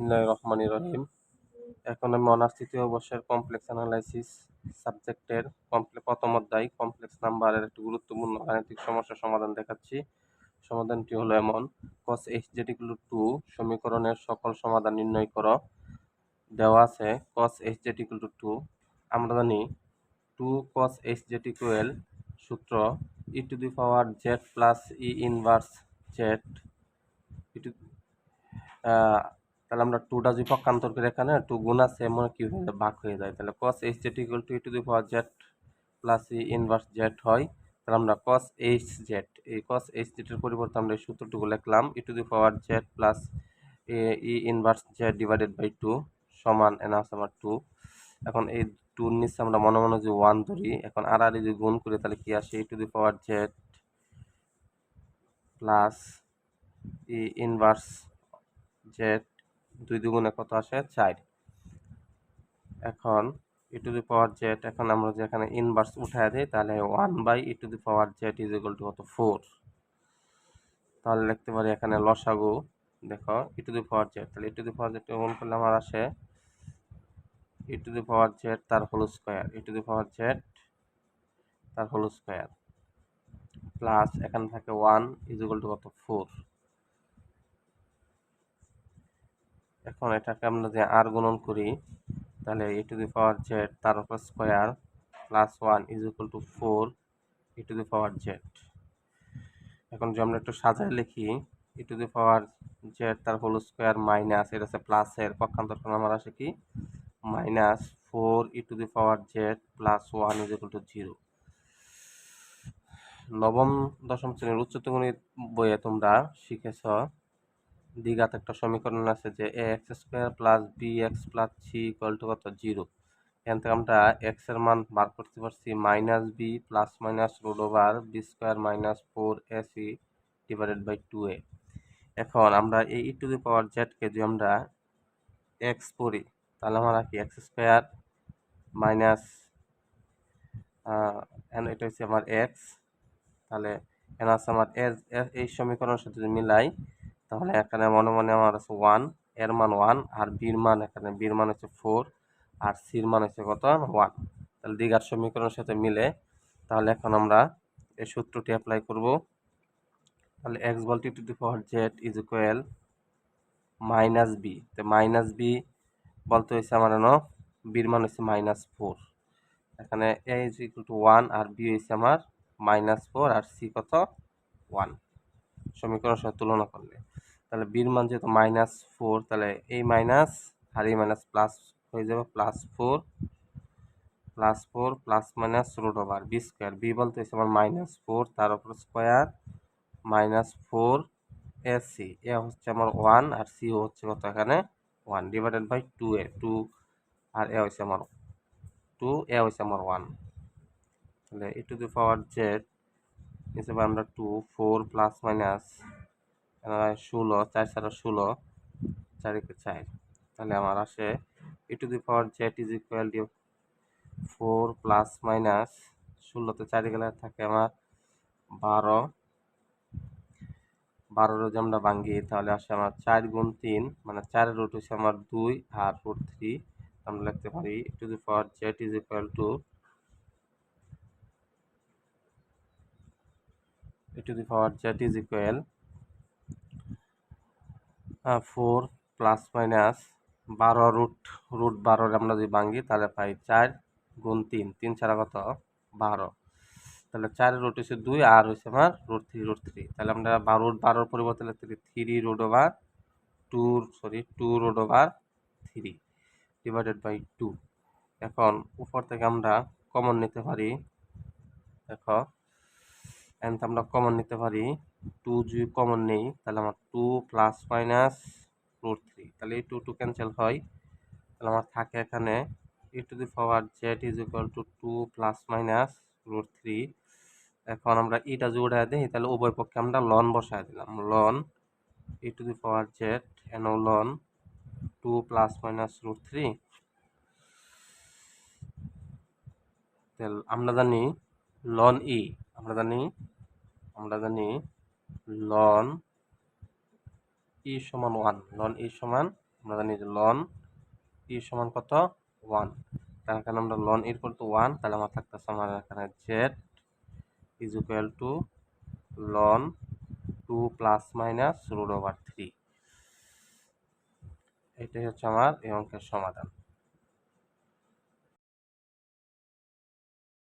বিসমিল্লাহির রহমানির রহিম এখন আমি অনার্স তৃতীয় বর্ষের কমপ্লেক্স অ্যানালাইসিস সাবজেক্টের কমপ্লে প্রথম অধ্যায় কমপ্লেক্স নাম্বারের একটি গুরুত্বপূর্ণ গাণিতিক সমস্যার সমাধান দেখাচ্ছি। সমাধানটি হলো এমন, cos h জেটিকুলো টু সমীকরণের সকল সমাধান নির্ণয় করো। দেওয়া আছে cos h জেটিকুলো টু আমরা জানি টু cos h জেটিকুয়েল সূত্র e to the power z plus e inverse z তাহলে আমরা টুটা যদি পক্ষান্তর করে এখানে টু গুণ আছে, এমন কি হয়ে যায়? ভাগ হয়ে যায়। তাহলে cos h z equal to e to the power z plus e inverse z হয়। তাহলে আমরা cos এইচ জেড এই cos h জেডের পরিবর্তে আমরা এই সূত্রটুকু লিখলাম e to the power z plus e inverse z divided by two সমান এন আছে আমার টু এখন এই টুর নিচে আমরা মনে মনে যে ওয়ান ধরি, এখন আর আর যদি গুণ করি, তাহলে কি আসে? E to the power z plus e inverse z দুই দুগুণে কত আসে? চার। এখন ই টু দি পাওয়ার জেড এখন আমরা যে এখানে ইনভার্স উঠায় দিই, তাহলে one by e to the power z is equal to কত? ফোর তাহলে লিখতে পারি এখানে লসাগু। দেখো ই টু দি পাওয়ার জেড তাহলে ই টু দি পাওয়ার জেড গুণ করলে আমার আসে e to the power z তার whole square e to the power z তার হোল স্কোয়ার প্লাস এখানে থাকে ওয়ান ইজ ইকুয়াল টু কত? ফোর এখন এটাকে আমরা যে আর গুণন করি, তাহলে ই টু দি পাওয়ার জেড তার উপর square plus one is equal to four e to the power z এখন যদি আমরা একটু সাজায় লিখি e to the power z তার হোল স্কোয়ার মাইনাস এটা আছে প্লাসের পক্ষান্তর করলে আমার আসে কি? Minus four e to the power z plus one is equal to zero নবম দশম শ্রেণির উচ্চতম গণিত বইয়ে তোমরা শিখেছ দ্বিঘাত একটা সমীকরণ আছে যে a x square plus b x plus c equal to কত? জিরো এখান থেকে আমরা এক্সের মান বার করতে পারছি minus b plus minus root over b square minus four a c divided by two a এখন আমরা এই ই টু দি পাওয়ার জেডকে যদি আমরা এক্স পড়ি তাহলে আমরা কি এক্স স্কোয়ার মাইনাস এটা হচ্ছে আমার এক্স তাহলে এখানে আছে আমার এস এই সমীকরণের সাথে যদি মিলাই তাহলে এখানে মনে মনে আমার আছে ওয়ানের মান ওয়ান আর বির মান এখানে বির মান হচ্ছে ফোর আর সির মান হচ্ছে কত? ওয়ান তাহলে দীঘার সমীকরণের সাথে মিলে তাহলে এখন আমরা এই সূত্রটি অ্যাপ্লাই করব। তাহলে এক্স বল টি to power z is equal minus b তো মাইনাস বি বলতে হয়েছে আমার এন বির মান হচ্ছে মাইনাস ফোর এখানে a is equal to one R b হয়েছে আমার মাইনাস ফোর আর সি কত? ওয়ান সমীকরণের সাথে তুলনা করলে। তাহলে বির মান যেহেতু মাইনাস ফোর তাহলে এই মাইনাস আর এই মাইনাস প্লাস হয়ে যাবে plus four plus four plus minus root over b square b বলতে হচ্ছে আমার মাইনাস ফোর তার উপর square minus four a c a হচ্ছে আমার ওয়ান আর সি হচ্ছে কত এখানে? One divided by two a two R a হচ্ছে আমার টু এ হচ্ছে আমার ওয়ান তাহলে এ টু দি পাওয়ার জেড হিসেবে আমরা টু ফোর প্লাস মাইনাস ষোলো, চার ছাড়া ষোলো চারিকে চার। তাহলে আমার আসে e to the power z is equal to four plus minus ষোলোতে চারি থাকে আমার বারো। বারো রোজ আমরা ভাঙ্গি তাহলে আসে আমার চার গুণ তিন মানে চারের রুট হচ্ছে আমার দুই আর রুট থ্রি আমরা লিখতে পারি to the power z is equal to to the power z is equal four plus minus বারো রুট রুট বারোর আমরা যদি ভাঙি, তাহলে পাই চার গুণ তিন। তিন ছাড়া কত? বারো। তাহলে চার রুট হচ্ছে দুই, আর হচ্ছে আমার রুট থ্রি রুট থ্রি তাহলে আমরা বারো রুট বারোর পরিবর্তে লিখতে three root over two sorry two root over three divided by two এখন উপর থেকে আমরা কমন নিতে পারি, দেখো এন্ড আমরা কমন নিতে পারি টু যদি কমন নেই, তাহলে আমার two plus minus root three তাহলে এই টু টু ক্যান্সেল হয়, তাহলে আমার থাকে এখানে e to the power z is equal to two plus minus root three এখন আমরা ইটা যদি উঠাই দিই, তাহলে উভয় পক্ষে আমরা লন বসায় দিলাম। Ln e to the power z N O ln two plus minus root three আমরা জানি লন ই আমরা জানি আমরা জানি লন ই সমান ওয়ান। লন ই সমান, আমরা জানি যে লন ই সমান কত? ওয়ান। তার এখানে আমরা লন ইর করতে ওয়ান, তাহলে আমার থাকতেছে আমার এখানে z is equal to ln two plus minus root over three এটাই হচ্ছে আমার এই অঙ্কের সমাধান।